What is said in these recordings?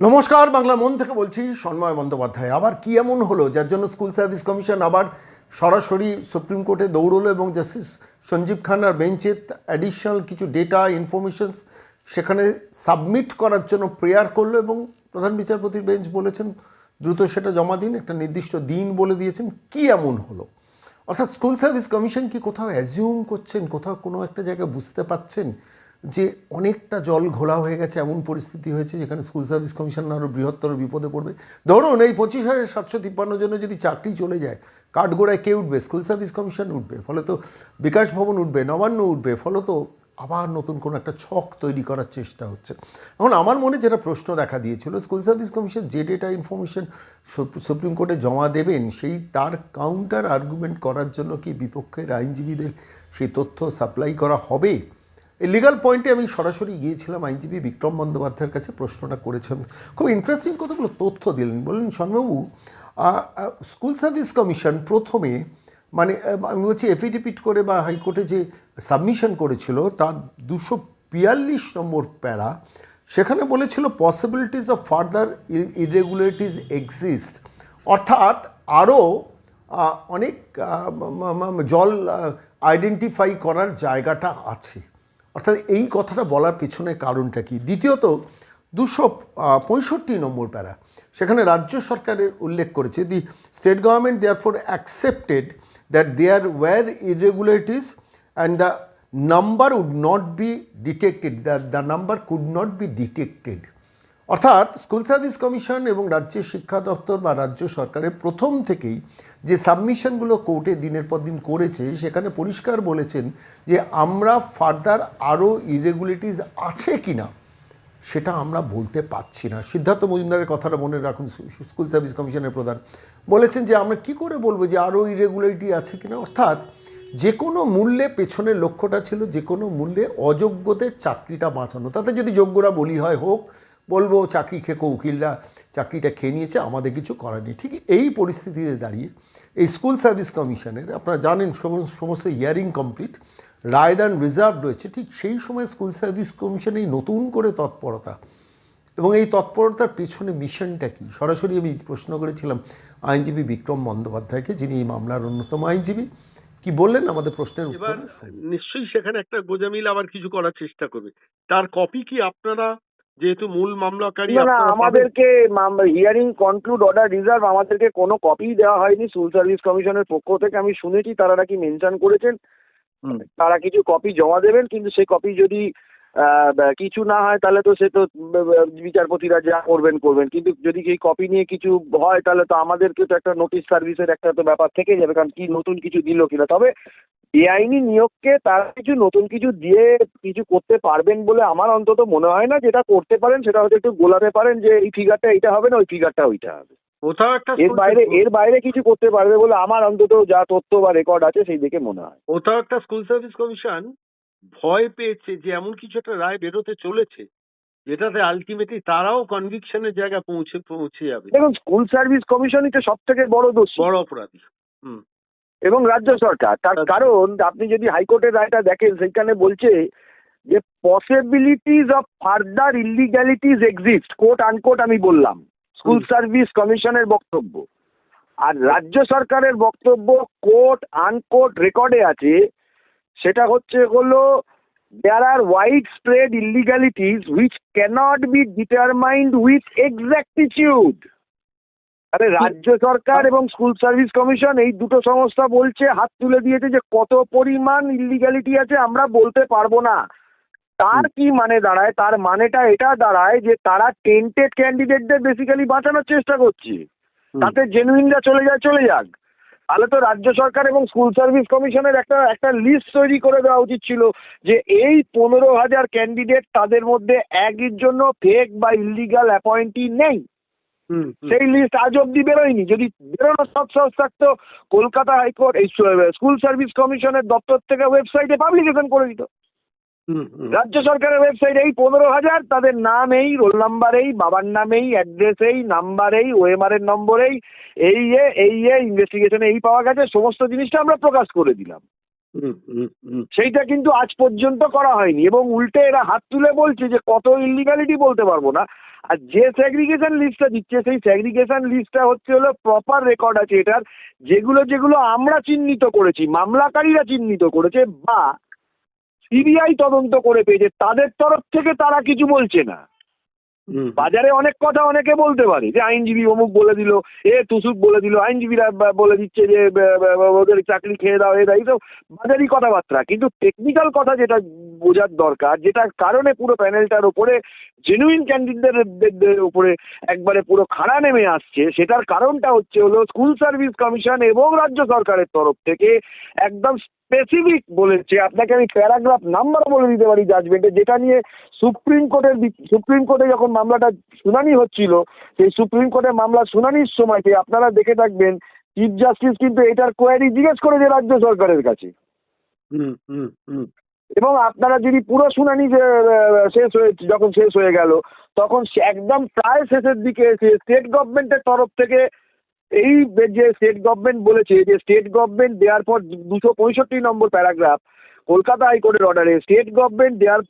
নমস্কার, বাংলা মন থেকে বলছি সন্ময় বন্দ্যোপাধ্যায়। আবার কি এমন হলো যার জন্য স্কুল সার্ভিস কমিশন আবার সরাসরি সুপ্রিম কোর্টে দৌড়লো এবং জাস্টিস সঞ্জীব খান্নার বেঞ্চে অ্যাডিশনাল কিছু ডেটা ইনফরমেশনস সেখানে সাবমিট করার জন্য প্রেয়ার করল এবং প্রধান বিচারপতির বেঞ্চ বলেছেন, দ্রুত সেটা জমা দিন, একটা নির্দিষ্ট দিন বলে দিয়েছেন। কি এমন হলো? অর্থাৎ স্কুল সার্ভিস কমিশন কি কোথাও অ্যাজিউম করছেন, কোথাও কোনো একটা জায়গায় বুঝতে পাচ্ছেন যে অনেকটা জল ঘোলা হয়ে গেছে, এমন পরিস্থিতি হয়েছে যেখানে স্কুল সার্ভিস কমিশন আরও বৃহত্তর বিপদে পড়বে। ধরুন এই পঁচিশ হাজার সাতশো তিপ্পান্ন জন্য যদি চাকরি চলে যায়, কাঠগোড়ায় কে উঠবে? স্কুল সার্ভিস কমিশন উঠবে, ফলে তো বিকাশ ভবন উঠবে, নবান্ন উঠবে, ফলে তো আবার নতুন কোনো একটা ছক তৈরি করার চেষ্টা হচ্ছে। এখন আমার মনে যেটা প্রশ্ন দেখা দিয়েছিল স্কুল সার্ভিস কমিশন যে ডেটা ইনফরমেশন সুপ্রিম কোর্টে জমা দেবেন, সেই তার কাউন্টার আর্গুমেন্ট করার জন্য কি বিপক্ষের আইনজীবীদের সেই তথ্য সাপ্লাই করা হবে? এই লিগাল পয়েন্টে আমি সরাসরি গিয়েছিলাম, আইনজীবী বিক্রম বন্দ্যোপাধ্যায়ের কাছে প্রশ্নটা করেছিলাম খুব ইন্টারেস্টিং কতগুলো তথ্য দিলেন। বললেন শর্মাবু স্কুল সার্ভিস কমিশন প্রথমে মানে আমি বলছি এফিডেভিট করে বা হাইকোর্টে যে সাবমিশন করেছিল, তার দুশো বিয়াল্লিশ নম্বর প্যারা, সেখানে বলেছিল possibilities of further irregularities exist অর্থাৎ আরও অনেক জল আইডেন্টিফাই করার জায়গাটা আছে। অর্থাৎ এই কথাটা বলার পিছনে কারণটা কি? দ্বিতীয়ত, দুশো পঁয়ষট্টি নম্বর প্যারা, সেখানে রাজ্য সরকারের উল্লেখ করেছে the state government therefore accepted that there were irregularities and the number would not be detected the the number could not be detected অর্থাৎ স্কুল সার্ভিস কমিশন এবং রাজ্যের শিক্ষা দপ্তর বা রাজ্য সরকারের প্রথম থেকেই যে সাবমিশনগুলো কোর্টে দিনের পর দিন করেছে, সেখানে পরিষ্কার বলেছেন যে আমরা ফার্দার আরও ইরেগুলেটিস আছে কি না সেটা আমরা বলতে পারছি না। সিদ্ধার্থ মজুমদারের কথাটা মনে রাখুন স্কুল সার্ভিস কমিশনের প্রধান। বলেছেন যে আমরা কি করে বলব যে আরও ইরেগুলারিটি আছে কিনা? অর্থাৎ যে কোনো মূল্যে পেছনের লক্ষ্যটা ছিল, যে কোনো মূল্যে অযোগ্যদের চাকরিটা বাঁচানো। তাতে যদি যোগ্যরা বলি হয় হোক বলব, চাকরি খেকো উকিলরা, চাকরিটা খেয়ে নিয়েছে, আমাদের কিছু করার নেই। ঠিক এই পরিস্থিতিতে দাঁড়িয়ে এই স্কুল সার্ভিস কমিশনের, আপনারা জানেন সমস্ত হিয়ারিং কমপ্লিট রায়দান রিজার্ভ রয়েছে, ঠিক সেই সময় স্কুল সার্ভিস কমিশন এই নতুন করে তৎপরতা। এবং এই তৎপরতার পেছনে মিশনটা কি? সরাসরি আমি প্রশ্ন করেছিলাম আইনজীবী বিক্রম বন্দ্যোপাধ্যায়কে, যিনি এই মামলার অন্যতম আইনজীবী। কি বললেন? আমাদের প্রশ্নের উত্তরে। নিশ্চয়ই সেখানে একটা গোজামিল আবার কিছু করার চেষ্টা করবে। তার কপি কি আপনারা যেহেতু মূল মামলাকারী না আমাদেরকে হিয়ারিং কনক্লুড অর্ডার রিজার্ভ আমাদেরকে কোনো কপি দেওয়া হয়নি। সিভিল সার্ভিস কমিশনের পক্ষ থেকে আমি শুনেছি তারা নাকি মেনশন করেছেন। তারা কিছু কপি জমা দেবেন কিন্তু সেই কপি যদি আহ, কিছু না হয় তাহলে তো সে তো বিচারপতিরা যা করবেন করবেন। কিন্তু যদি এই কপি নিয়ে কিছু হয় তাহলে তো আমাদেরকে তো একটা নোটিশ সার্ভিসের একটা তো ব্যাপার থেকে যাবে কারণ কি নতুন কিছু দিল কিনা। তবে বেআইনি নিয়োগকে তারা কিছু নতুন কিছু দিয়ে কিছু করতে পারবেন বলে আমার অন্তত মনে হয় না। যেটা করতে পারেন সেটা হয়তো একটু গোলাতে পারেন যে এই ফিগারটা এটা হবে না ওই ফিগারটা ওইটা হবে। কোথাও একটা এর বাইরে এর বাইরে কিছু করতে পারবে বলে আমার অন্তত যা তথ্য বা রেকর্ড আছে সেই দেখে মনে হয়। কোথাও একটা স্কুল সার্ভিস কমিশন ভয় পেয়েছে যে এমন কিছু একটা রায় বেরোতে চলেছে যেটাতে আলটিমেটলি তারাও কনভিকশনের জায়গা পৌঁছে পৌঁছে যাবে। দেখুন স্কুল সার্ভিস কমিশনই তো সব থেকে বড় দোষ। বড় অপরাধী। হুম। এবং রাজ্য সরকার। তার কারণ আপনি যদি হাইকোর্টের রায়টা দেখেন সেখানে বলছে যে possibilities of further illegalities exist quote unquote আমি বললাম। স্কুল সার্ভিস কমিশনের বক্তব্য। আর রাজ্য সরকারের বক্তব্য কোর্ট আনকোট রেকর্ডে আছে সেটা হচ্ছে হলো there are widespread illegalities which cannot be determined with exactitude আরে রাজ্য সরকার এবং স্কুল সার্ভিস কমিশন এই দুটো সংস্থা বলছে হাত তুলে দিয়েছে যে কত পরিমাণ ইলিগ্যালিটি আছে আমরা বলতে পারব না। তার কি মানে দাঁড়ায়? তার মানেটা এটা দাঁড়ায় যে তারা টেন্টেড ক্যান্ডিডেটদের বেসিক্যালি বাঁচানোর চেষ্টা করছে। তাতে জেনুইনরা চলে যায় চলে যাক। তাহলে তো রাজ্য সরকার এবং স্কুল সার্ভিস কমিশনের একটা একটা লিস্ট তৈরি করে দেওয়া উচিত ছিল যে এই পনেরো হাজার ক্যান্ডিডেট তাদের মধ্যে একই জন্য ফেক বা ইলিগাল অ্যাপয়েন্টি নেই। সেই লিস্ট আজ অব্দি বেরোয়নি। যদি বেরোনো সব সহজ থাকতো কলকাতা হাইকোর্ট এই স্কুল সার্ভিস কমিশনের দপ্তর থেকে ওয়েবসাইটে পাবলিকেশন করে দিত। রাজ্য সরকারের ওয়েবসাইট এই পনেরো হাজার তাদের নাম এই রোল নাম্বার এই বাবার নাম এই অ্যাড্রেস এই নাম্বার এই ওএমআর এর নম্বর এই এই এ এই এ ইনভেস্টিগেশনে এই পাওয়া গেছে সমস্ত জিনিসটা আমরা প্রকাশ করে দিলাম। সেইটা কিন্তু আজ পর্যন্ত করা হয়নি। এবং উল্টে এরা হাত তুলে বলছে যে কত ইলিগালিটি বলতে পারব না। আর যে সেগ্রিগেশন লিস্টটা দিচ্ছে সেই সেগ্রিগেশন লিস্টটা হচ্ছে হলো প্রপার রেকর্ড আছে এটার। যেগুলো যেগুলো আমরা চিহ্নিত করেছি মামলাকারীরা চিহ্নিত করেছে বা সিবিআই তদন্ত করে পেয়েছে তাদের তরফ থেকে তারা কিছু বলছে না। বাজারে অনেক কথা অনেকে বলতে পারে যে আইনজীবী অমুক বলে দিল এ তুসুক বলে দিল আইনজীবীরা বলে দিচ্ছে যে ওদের চাকরি খেয়ে দাও এ দাও এইসব বাজারি কথাবার্তা। কিন্তু টেকনিক্যাল কথা যেটা বোঝার দরকার যেটার কারণে পুরো প্যানেলটার উপরে জেনুইন ক্যান্ডিডেটদের উপরে একবারে পুরো খাড়া নেমে আসছে। সেটার কারণটা হচ্ছে হলো স্কুল সার্ভিস কমিশন এবং রাজ্য সরকারের তরফ থেকে একদম স্পেসিফিক বলেছে। আপনাকে আমি প্যারাগ্রাফ নাম্বারও বলে দিতে পারি জাজমেন্টে যেটা নিয়ে সুপ্রিম কোর্টের সুপ্রিম কোর্টে যখন মামলাটা শুনানি হচ্ছিল সেই সুপ্রিম কোর্টে মামলা শুনানির সময়তে আপনারা দেখে থাকবেন চিফ জাস্টিস কিন্তু এটার কোয়ারি জিজ্ঞেস করেছে রাজ্য সরকারের কাছে। হুম, হুম, হুম, এবং আপনারা যদি পুরো শুনানি শেষ হয়ে, যখন শেষ হয়ে গেল, তখন একদম প্রায় শেষের দিকে এসে স্টেট গভর্নমেন্টের তরফ থেকে এই যে স্টেট গভর্নমেন্ট বলেছে যে স্টেট গভর্নমেন্ট দেওয়ার পর দুশো পঁয়ষট্টি নম্বর প্যারাগ্রাফ কলকাতা হাইকোর্টের অর্ডারে state government therefore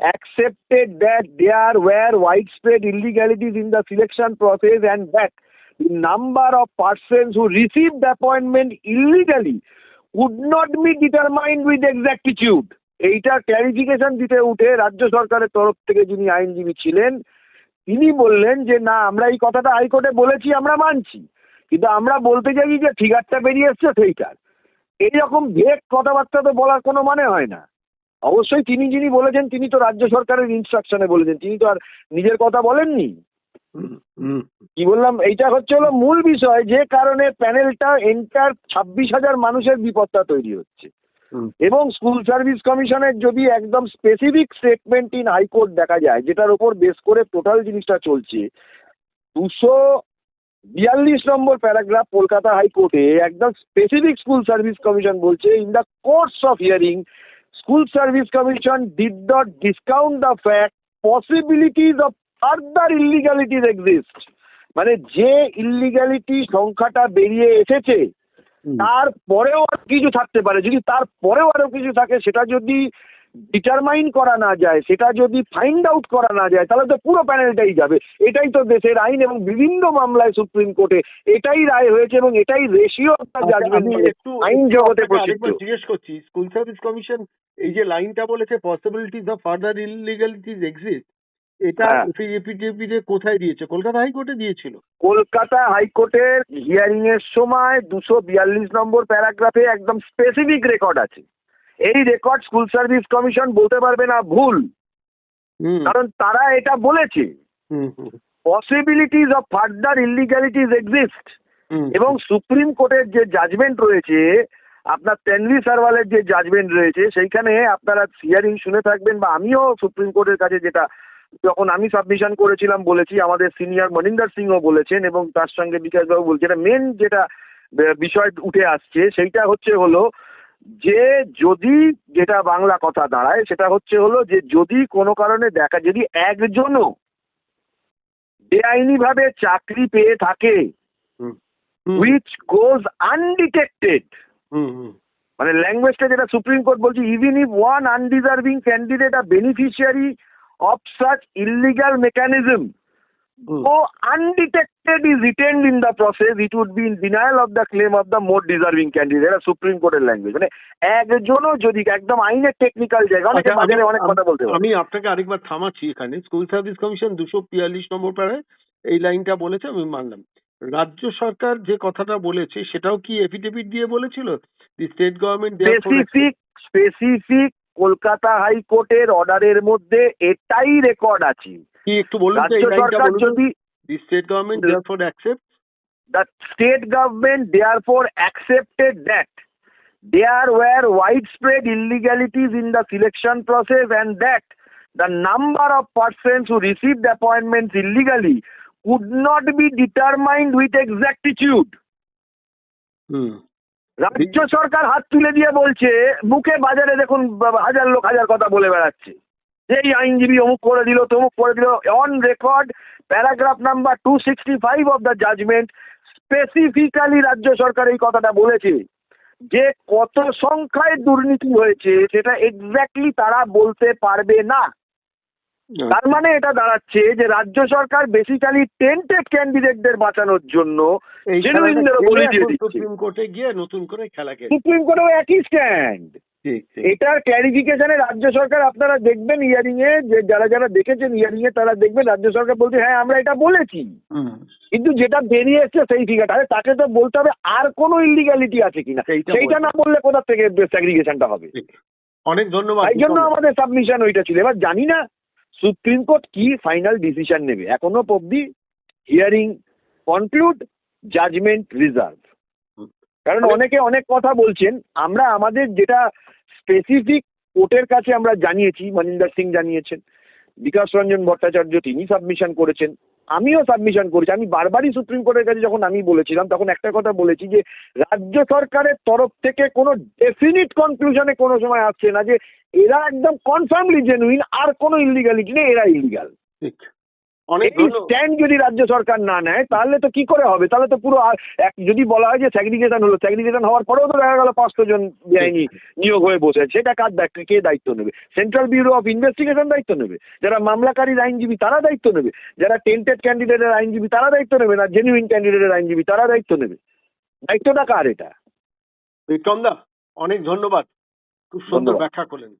accepted that there were widespread illegalities in the selection process and that the number of persons who received the appointment illegally could not be determined with exactitude. এইটা clarification দিতে উঠে রাজ্য সরকারের তরফ থেকে যিনি আইনজীবী ছিলেন, তিনি বললেন যে, না, আমরা এই কথাটা হাইকোর্টে বলেছি, আমরা মানছি। কিন্তু আমরা বলতে চাই যে, ফিগারটা বেরিয়ে এসছে সেইটার। এইরকম ভেগ কথাবার্তা তো বলার কোনো মানে হয় না। অবশ্যই তিনি যিনি বলেছেন, তিনি তো রাজ্য সরকারের ইনস্ট্রাকশনে বলেছেন। তিনি তো আর নিজের কথা বলেননি। কি বললাম? এইটা হচ্ছে হলো মূল বিষয় যে কারণে প্যানেলটা এন্টার ছাব্বিশ হাজার মানুষের বিপদটা তৈরি হচ্ছে। এবং স্কুল সার্ভিস কমিশনের যদি একদম স্পেসিফিক স্টেটমেন্ট ইন হাইকোর্ট দেখা যায় যেটার উপর বেস করে টোটাল জিনিসটা চলছে দুশো বিয়াল্লিশ নম্বর প্যারাগ্রাফ কলকাতা হাইকোর্টে একদম স্পেসিফিক স্কুল সার্ভিস কমিশন বলছে in the course of hearing school service commission did not discount the fact possibilities of further illegalities exist মানে যে ইলিগালিটি সংখ্যাটা বেরিয়ে এসেছে। তারপরেও আর কিছু থাকতে পারে। যদি তারপরেও আরও কিছু থাকে সেটা যদি ডিটারমাইন করা না যায় সেটা যদি ফাইন্ড আউট করা না যায় তাহলে তো পুরো প্যানেলটাই যাবে। এটাই তো দেশের আইন এবং বিভিন্ন মামলায় সুপ্রিম কোর্টে এটাই রায় হয়েছে এবং এটাই রেশিও আচ্ছা, জাজমেন্ট একটু আইন জগতে জিজ্ঞেস করছি স্কুল সার্ভিস কমিশন এই যে লাইনটা বলেছে possibilities of further illegalities exist এটা হ্যাঁ। এপিডিএপিতে কোথায় দিয়েছে? কলকাতা হাইকোর্টে দিয়েছিল। কলকাতা হাইকোর্টের হিয়ারিং এর সময় দুশো বিয়াল্লিশ নম্বর প্যারাগ্রাফে একদম স্পেসিফিক রেকর্ড আছে। এই রেকর্ড স্কুল সার্ভিস কমিশন বলতে পারবে না ভুল। কারণ তারা এটা বলেছে। Possibilities of further illegalities exist এবং সুপ্রিম কোর্টের যে জাজমেন্ট রয়েছে আপনার তেনলি সারওয়ালের যে জাজমেন্ট রয়েছে সেইখানে আপনারা হিয়ারিং শুনে থাকবেন বা আমিও সুপ্রিম কোর্টের কাছে যেটা যখন আমি সাবমিশন করেছিলাম বলেছি আমাদের সিনিয়র মনিন্দর সিংও বলেছেন এবং তার সঙ্গে বিকাশবাবু বলছেন মেন যেটা বিষয় উঠে আসছে সেইটা হচ্ছে হলো যে যদি যেটা বাংলা কথা দাঁড়ায় সেটা হচ্ছে হলো যে যদি কোনো কারণে দেখা যদি একজনও বেআইনিভাবে চাকরি পেয়ে থাকে undetected হুম, হুম, মানে ল্যাঙ্গুয়েজটা যেটা সুপ্রিম কোর্ট বলছে even if one undeserving candidate a beneficiary of such illegal mechanism undetected is retained in the process it would be in denial of the claim of the more deserving candidate এটা supreme কোর্টের language মানে একজনও যদি একদম আইনের technical জায়গা অনেকে আচ্ছা, বাজারে অনেক কথা বলতে আমি আপনাকে আরেকবার থামাচ্ছি এখানে। স্কুল সার্ভিস কমিশন দুশো বিয়াল্লিশ নম্বর পাড়ায় এই লাইনটা বলেছে আমি মানলাম। রাজ্য সরকার যে কথাটা বলেছে সেটাও কি এফিডেভিট দিয়ে বলেছিল? The state government specific specific Kolkata হাইকোর্টের অর্ডারের মধ্যে এটাই রেকর্ড আছে কি একটু বলুন তো রাজ্য সরকার যদি state government therefore accept the state government therefore accepted that there were widespread illegalities in the selection process and that the number of persons who received appointments illegally could not be determined with exactitude. Hmm রাজ্য সরকার হাত তুলে দিয়ে বলছে, মুখে বাজারে দেখুন হাজার লোক হাজার কথা বলে বেড়াচ্ছে। এই আইনজীবী অমুক করে দিল, তমুক করে দিল on record paragraph number two sixty five of the judgement specifically রাজ্য সরকার এই কথাটা বলেছে যে কত সংখ্যায় দুর্নীতি হয়েছে, সেটা এক্স্যাক্টলি তারা বলতে পারবে না। তার মানে এটা দাঁড়াচ্ছে যে রাজ্য সরকার বেসিক্যালি টেন্টেড ক্যান্ডিডেটদের বাঁচানোর জন্য। সুপ্রিম কোর্টে গিয়ে নতুন করে খেলা খেলে সুপ্রিম কোর্টেও একই স্ট্যান্ড এটার ক্ল্যারিফিকেশনে রাজ্য সরকার আপনারা দেখবেন ইয়ারিং এ যে যারা যারা দেখেছেন ইয়ারিং এ তারা দেখবেন রাজ্য সরকার বলছে হ্যাঁ আমরা এটা বলেছি। কিন্তু যেটা বেরিয়ে এসছে সেই ফিগারটা আরে তাকে তো বলতে হবে আর কোনো ইলিগালিটি আছে কিনা। সেইটা না বললে কোথা থেকে সেগ্রিগেশনটা হবে? অনেক ধন্যবাদ এই জন্য আমাদের সাবমিশন ওইটা ছিল। এবার জানি না সুপ্রিম কোর্ট কি ফাইনাল ডিসিশন নেবে? এখনও অব্দি হিয়ারিং কনক্লুড জাজমেন্ট রিজার্ভ কারণ অনেকে অনেক কথা বলছেন আমরা আমাদের যেটা স্পেসিফিক কোর্টের কাছে আমরা জানিয়েছি মনিন্দর সিং জানিয়েছেন বিকাশ রঞ্জন ভট্টাচার্য তিনি সাবমিশন করেছেন। আমিও সাবমিশন করেছি। আমি বারবারই সুপ্রিম কোর্টের কাছে যখন আমি বলেছিলাম, তখন একটা কথা বলেছি যে, রাজ্য সরকারের তরফ থেকে কোনো ডেফিনিট কনক্লুশনে কোনো সময় আসছে না যে, এরা একদম কনফার্মলি জেনুইন আর কোনো ইলিগালিটি নেই, এরা ইলিগাল ঠিক। এই স্ট্যান্ড যদি রাজ্য সরকার না নেয় তাহলে তো কি করে হবে? তাহলে তো পুরো যদি বলা হয় যে স্যাগ্রিগেশন হলো স্যাগ্রিগেশন হওয়ার পরেও তো দেখা গেল পাঁচশো জন বেআইনি নিয়োগ হয়ে বসে আছে সেটা কার দায়িত্ব? কে দায়িত্ব নেবে? সেন্ট্রাল ব্যুরো অফ ইনভেস্টিগেশন দায়িত্ব নেবে। যারা মামলাকারীর আইনজীবী তারা দায়িত্ব নেবে। যারা টেন্টেড ক্যান্ডিডেটের আইনজীবী তারা দায়িত্ব নেবে। না জেনুইন ক্যান্ডিডেটের আইনজীবী তারা দায়িত্ব নেবে। দায়িত্বটা কার এটা? বিক্রম দা অনেক ধন্যবাদ। খুব সুন্দর। ব্যাখ্যা করলেন।